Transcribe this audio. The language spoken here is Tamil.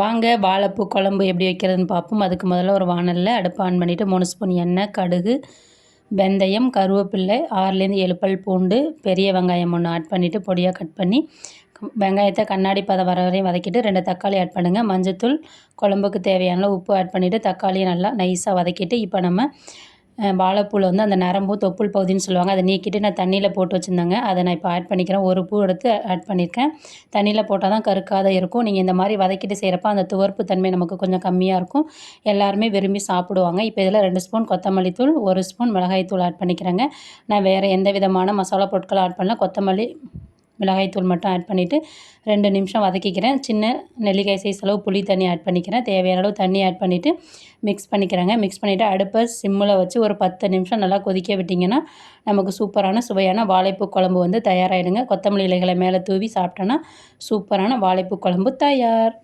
வாங்க வாழைப்பூ குழம்பு எப்படி வைக்கிறதுன்னு பார்ப்போம். அதுக்கு முதல்ல ஒரு வானலில் அடுப்பு ஆன் பண்ணிவிட்டு மூணு ஸ்பூன் எண்ணெய் கடுகு வெந்தயம் கருவேப்பிள்ளை ஆறுலேருந்து எழுப்பல் பூண்டு பெரிய வெங்காயம் ஒன்று ஆட் பண்ணிவிட்டு பொடியாக கட் பண்ணி வெங்காயத்தை கண்ணாடி பதம் வர வரையும் வதக்கிட்டு ரெண்டு தக்காளி ஆட் பண்ணுங்கள் மஞ்சத்தூள் குழம்புக்கு தேவையான உப்பு ஆட் பண்ணிவிட்டு தக்காளியை நல்லா நைஸாக வதக்கிட்டு இப்போ நம்ம வாழைப்பூவில் வந்து அந்த நரம்பு தொப்புள் பகுதின்னு சொல்லுவாங்க அதை நீக்கிட்டு நான் தண்ணியில் போட்டு வச்சுருந்தேங்க. அதை நான் இப்போ ஆட் பண்ணிக்கிறேன். ஒரு பூ எடுத்து ஆட் பண்ணியிருக்கேன். தண்ணியில் போட்டால் தான் கருக்காத இருக்கும். நீங்கள் இந்த மாதிரி வதக்கிட்டு செய்கிறப்ப அந்த துவர்ப்பு தன்மை நமக்கு கொஞ்சம் கம்மியாக இருக்கும். எல்லாருமே விரும்பி சாப்பிடுவாங்க. இப்போ இதில் ரெண்டு ஸ்பூன் கொத்தமல்லி தூள் ஒரு ஸ்பூன் மிளகாய் தூள் ஆட் பண்ணிக்கிறேங்க. நான் வேறு எந்த விதமான மசாலா பொருட்களும் ஆட் பண்ணல. கொத்தமல்லி மிளகாய்த்தூள் மட்டும் ஆட் பண்ணிவிட்டு ரெண்டு நிமிஷம் வதக்கிக்கிறேன். சின்ன நெல்லிக்காய் சைஸ் அளவு புளி தண்ணி ஆட் பண்ணிக்கிறேன். தேவையான அளவு தண்ணி ஆட் பண்ணிவிட்டு மிக்ஸ் பண்ணிக்கிறேங்க. மிக்ஸ் பண்ணிவிட்டு அடுப்பை சிம்மில் வச்சு ஒரு பத்து நிமிஷம் நல்லா கொதிக்க விட்டிங்கன்னா நமக்கு சூப்பரான சுவையான வாழைப்பூ குழம்பு வந்து தயாராகிடுங்க கொத்தமல்லி இலைகளை மேலே தூவி சாப்பிட்டோன்னா சூப்பரான வாழைப்பூ குழம்பு தயார்.